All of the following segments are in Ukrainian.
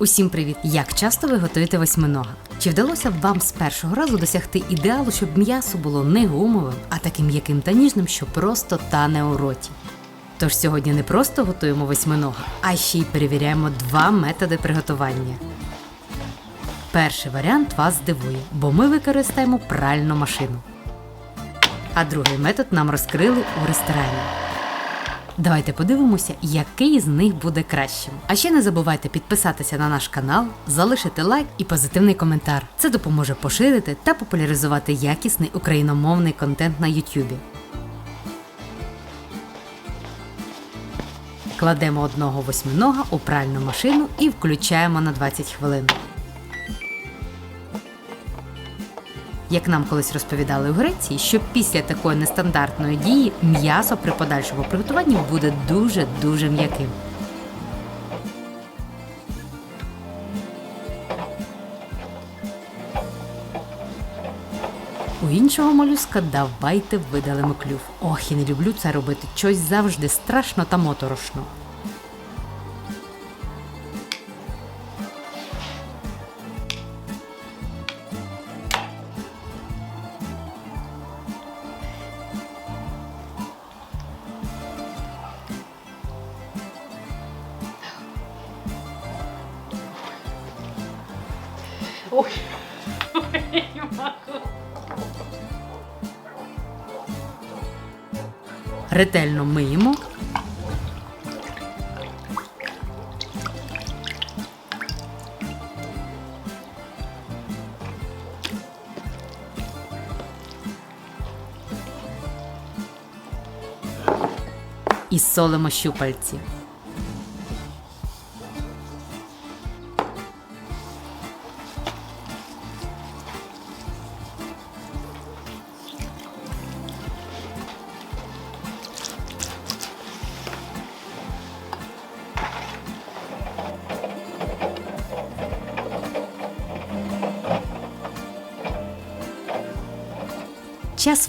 Усім привіт! Як часто ви готуєте восьминога? Чи вдалося б вам з першого разу досягти ідеалу, щоб м'ясо було не гумовим, а таким м'яким та ніжним, що просто тане у роті? Тож сьогодні не просто готуємо восьминога, а ще й перевіряємо два методи приготування. Перший варіант вас здивує, бо ми використаємо пральну машину. А другий метод нам розкрили у ресторані. Давайте подивимося, який з них буде кращим. А ще не забувайте підписатися на наш канал, залишити лайк і позитивний коментар. Це допоможе поширити та популяризувати якісний україномовний контент на YouTube. Кладемо одного восьминога у пральну машину і включаємо на 20 хвилин. Як нам колись розповідали у Греції, що після такої нестандартної дії м'ясо при подальшому приготуванні буде дуже-дуже м'яким. У іншого молюска давайте видалимо клюв. Ох, і не люблю це робити. Щось завжди страшно та моторошно. Ой, ой, не могу. Ретельно миємо. І солимо щупальці.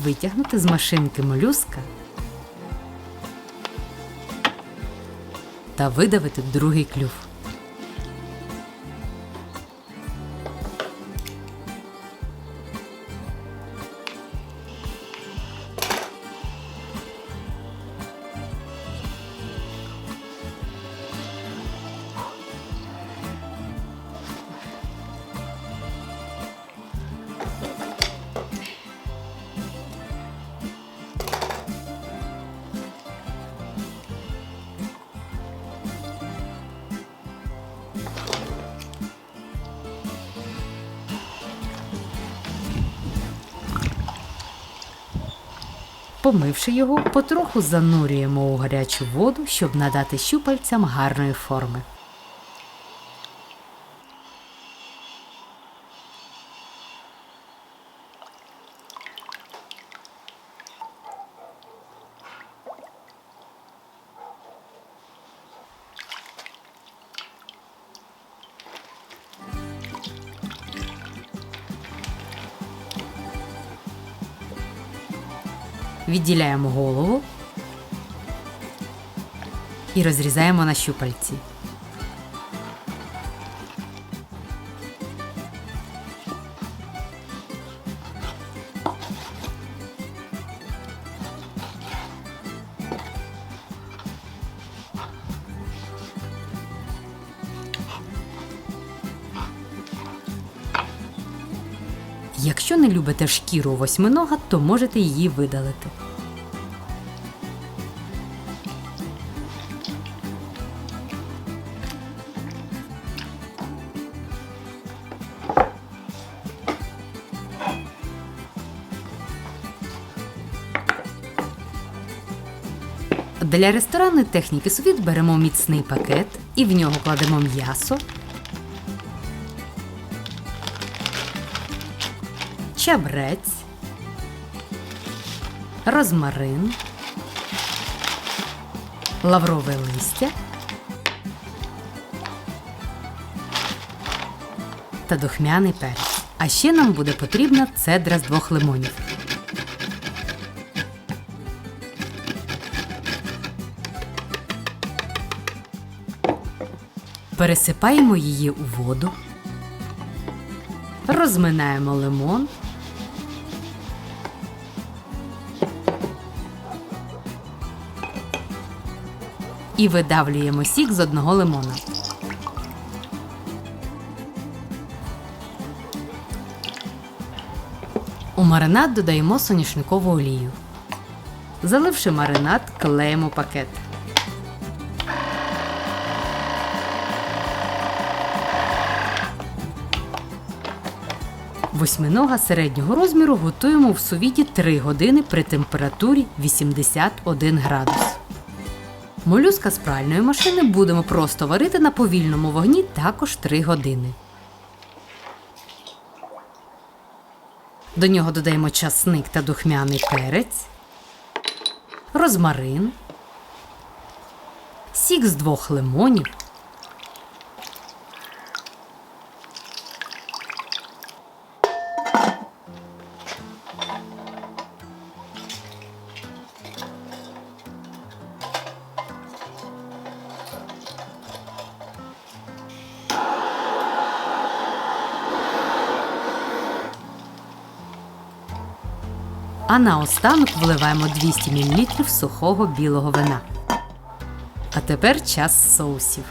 Витягнути з машинки молюска та видавити другий клюв. Помивши його, потроху занурюємо у гарячу воду, щоб надати щупальцям гарної форми. Відділяємо голову і розрізаємо на щупальці. Якщо не любите шкіру восьминога, то можете її видалити. Для ресторанної техніки сувіт беремо міцний пакет і в нього кладемо м'ясо, чабрець, розмарин, лаврове листя та духмяний перець. А ще нам буде потрібна цедра з двох лимонів. Пересипаємо її у воду. Розминаємо лимон. І видавлюємо сік з одного лимона. У маринад додаємо соняшникову олію. Заливши маринад, клеїмо пакет. Восьминога середнього розміру готуємо в сувіді 3 години при температурі 81 градус. Молюска з пральної машини будемо просто варити на повільному вогні також 3 години. До нього додаємо часник та духмяний перець, розмарин, сік з двох лимонів, а наостанок вливаємо 200 мл сухого білого вина. А тепер час соусів.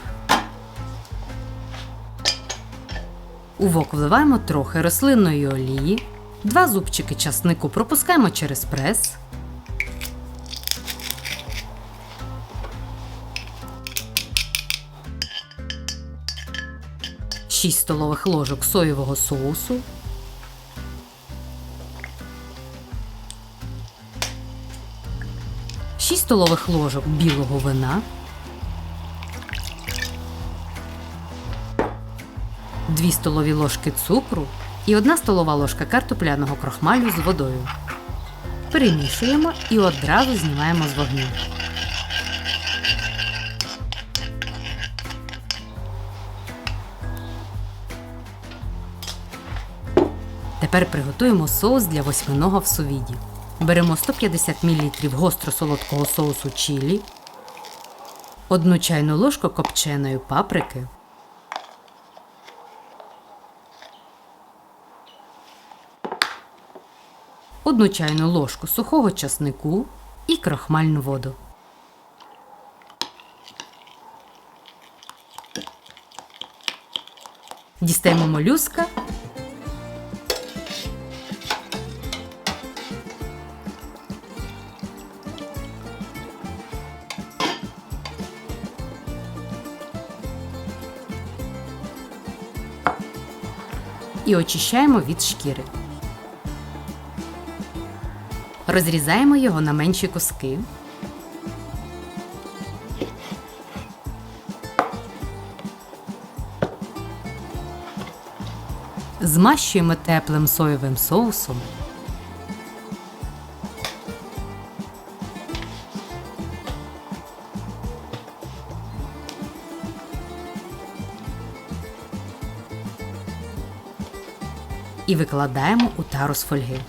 У вок вливаємо трохи рослинної олії, два зубчики часнику пропускаємо через прес. Шість столових ложок соєвого соусу, 6 столових ложок білого вина, 2 столові ложки цукру і 1 столова ложка картопляного крохмалю з водою. Перемішуємо і одразу знімаємо з вогню. Тепер приготуємо соус для восьминого в сувіді. Беремо 150 мл гостро-солодкого соусу чилі, одну чайну ложку копченої паприки, одну чайну ложку сухого часнику і крохмальну воду. Дістаємо молюска і очищаємо від шкіри. Розрізаємо його на менші куски. Змащуємо теплим соєвим соусом. І викладаємо у тару з фольги.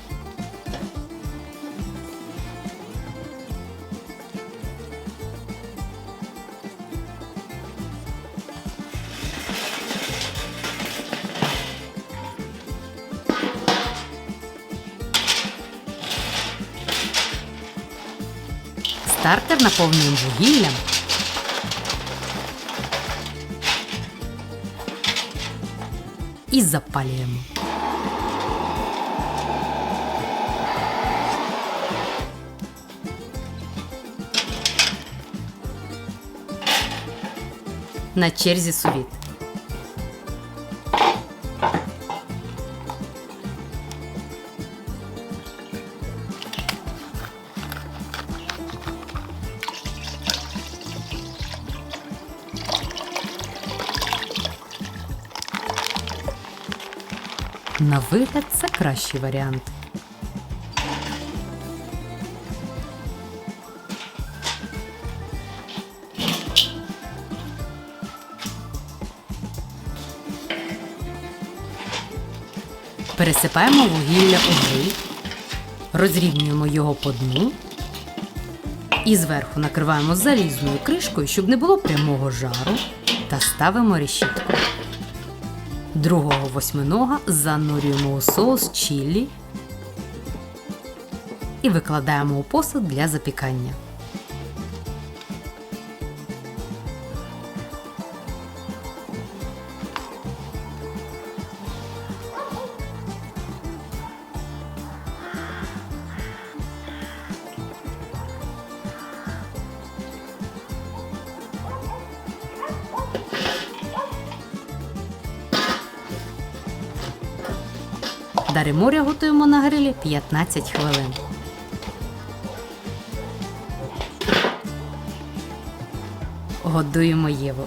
Стартер наповнюємо вугіллям. І запалюємо. На черзі сувіт. На вигляд це кращий варіант. Пересипаємо вугілля у гриль, розрівнюємо його по дну і зверху накриваємо залізною кришкою, щоб не було прямого жару. та ставимо решітку. Другого восьминога занурюємо у соус чіллі і викладаємо у посуд для запікання. Дари моря готуємо на грилі 15 хвилин. Годуємо Єву.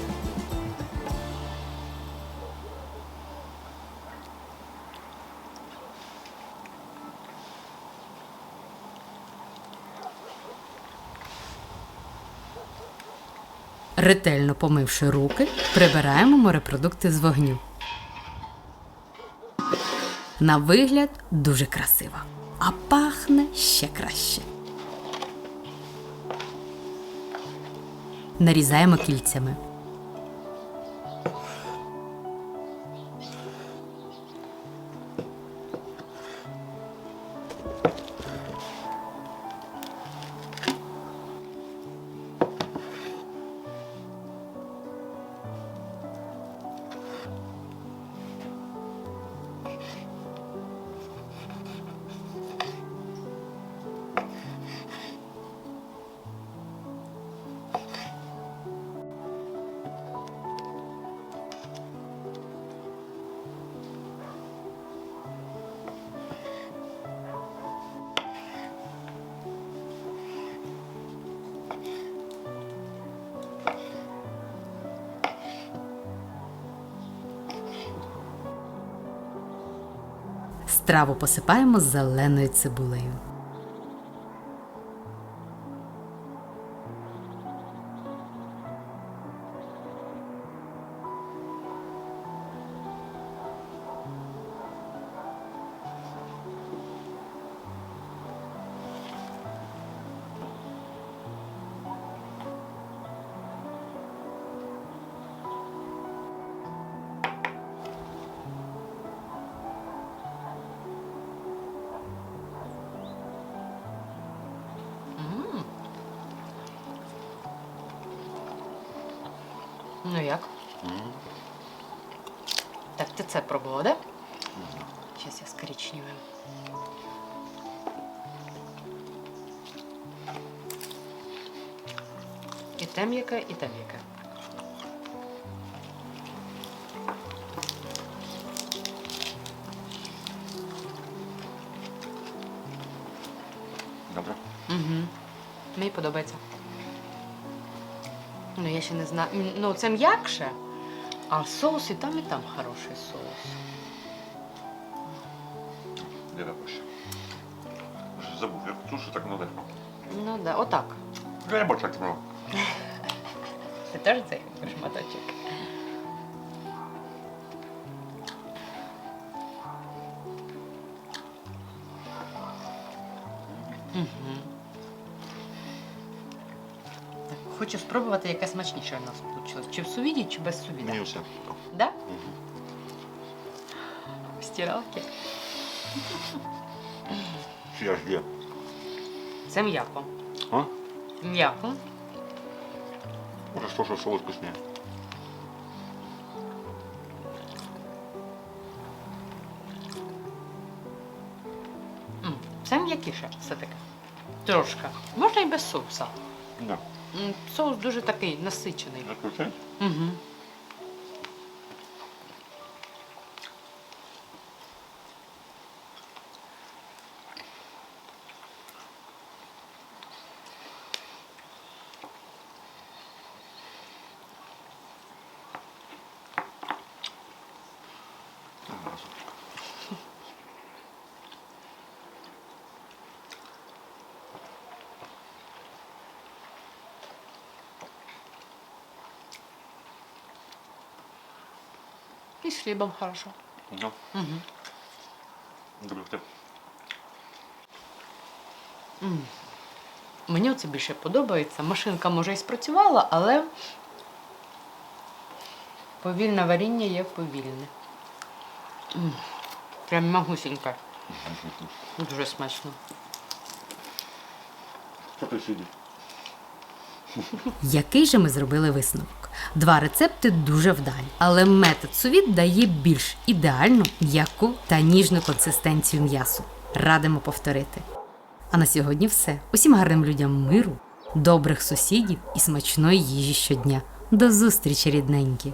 Ретельно помивши руки, прибираємо морепродукти з вогню. На вигляд дуже красиво, а пахне ще краще. Нарізаємо кільцями. Страву посипаємо зеленою цибулею. Ну як? Так, ти це пробував, да? Зараз я з коричневим. І те м'яке, і те м'яке. Добре. Угу. Мені подобається. Ну, я ще не знаю. М, Ну, це м'якше, а соус і там, і там хороший соус. Де? Вже забув, як суші так надо. Ну да, отак. Я бачу, як воно. Ти теж цей шматочок. Мгм. Хочу спробувати, яке смачніше у нас вийшло. Чи в сувіді, чи без сувіда. Мені все. Да? В стиралці. Чи аж є? Це м'яко. А? М'яко. Може, що, що вкусніє. М, Це м'якіше все-таки. Трошки. Можна і без соуса. Да. М, Соус дуже такий насичений. Закрутить? Угу. І з хлібом хорошо. Ну, Угу. ти. Мені це більше подобається. Машинка може і спрацювала, але Повільне варіння є повільне. М, Прям магусінька. Дуже смачно. Що ти сидиш? Який же ми зробили висновок? Два рецепти дуже вдалі, але метод сувіт дає більш ідеальну, м'яку та ніжну консистенцію м'ясу. Радимо повторити. А на сьогодні все. Усім гарним людям миру, добрих сусідів і смачної їжі щодня. До зустрічі, рідненькі!